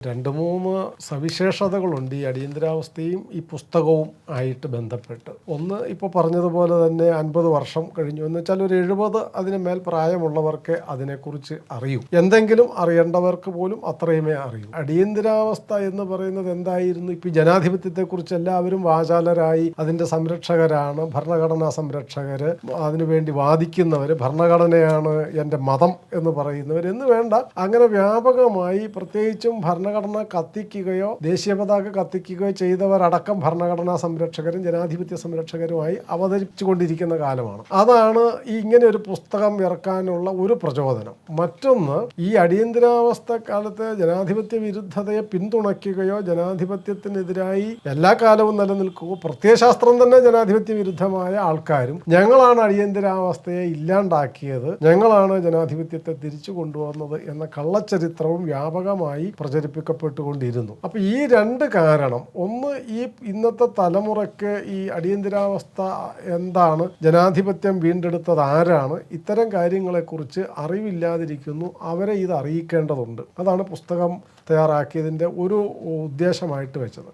രണ്ട് മൂന്ന് സവിശേഷതകളുണ്ട് ഈ അടിയന്തരാവസ്ഥയും ഈ പുസ്തകവും ആയിട്ട് ബന്ധപ്പെട്ട്. ഒന്ന് ഇപ്പോൾ പറഞ്ഞതുപോലെ തന്നെ അൻപത് വർഷം കഴിഞ്ഞു. എന്ന് വെച്ചാൽ ഒരു എഴുപത് അതിന് മേൽ പ്രായമുള്ളവർക്ക് അതിനെക്കുറിച്ച് അറിയൂ. എന്തെങ്കിലും അറിയേണ്ടവർക്ക് പോലും അത്രയുമേ അറിയൂ. അടിയന്തരാവസ്ഥ എന്ന് പറയുന്നത് എന്തായിരുന്നു? ഇപ്പം ജനാധിപത്യത്തെക്കുറിച്ച് എല്ലാവരും വാചാലരായി അതിന്റെ സംരക്ഷകരാണ് ഭരണഘടനാ സംരക്ഷകർ അതിനുവേണ്ടി വാദിക്കുന്നവർ ഭരണഘടനയാണ് എന്റെ മതം എന്ന് പറയുന്നവർ എന്ന് വേണ്ട അങ്ങനെ വ്യാപകമായി പ്രത്യേകിച്ചും ഭരണഘടന കത്തിക്കുകയോ ദേശീയ പതാക കത്തിക്കുകയോ ചെയ്തവരടക്കം ഭരണഘടനാ സംരക്ഷകരും ജനാധിപത്യ സംരക്ഷകരുമായി അവതരിച്ചു കൊണ്ടിരിക്കുന്ന കാലമാണ്. അതാണ് ഈ ഇങ്ങനെ ഒരു പുസ്തകം ഇറക്കാനുള്ള ഒരു പ്രചോദനം. മറ്റൊന്ന് ഈ അടിയന്തരാവസ്ഥ കാലത്തെ ജനാധിപത്യ വിരുദ്ധതയെ പിന്തുണയ്ക്കുകയോ ജനാധിപത്യത്തിനെതിരായി എല്ലാ കാലവും നിലനിൽക്കുകയോ പ്രത്യയശാസ്ത്രം തന്നെ ജനാധിപത്യ വിരുദ്ധമായ ആൾക്കാരും ഞങ്ങളാണ് അടിയന്തരാവസ്ഥയെ ഇല്ലാണ്ടാക്കിയത് ഞങ്ങളാണ് ജനാധിപത്യത്തെ തിരിച്ചു കൊണ്ടുവന്നത് എന്ന കള്ളച്ചരിത്രവും വ്യാപകമായി പ്രചരിപ്പിക്കപ്പെട്ടുകൊണ്ടിരുന്നു. അപ്പൊ ഈ രണ്ട് കാരണം ഒന്ന് ഈ ഇന്നത്തെ തലമുറയ്ക്ക് ഈ അടിയന്തരാവസ്ഥ എന്താണ്? ജനാധിപത്യം വീണ്ടെടുത്തത് ആരാണ്? ഇത്തരം കാര്യങ്ങളെക്കുറിച്ച് അറിവില്ലാതിരിക്കുന്നു. അവരെ ഇത് അറിയിക്കേണ്ടതുണ്ട്. അതാണ് പുസ്തകം തയ്യാറാക്കിയതിന്റെ ഒരു ഉദ്ദേശമായിട്ട് വെച്ചത്.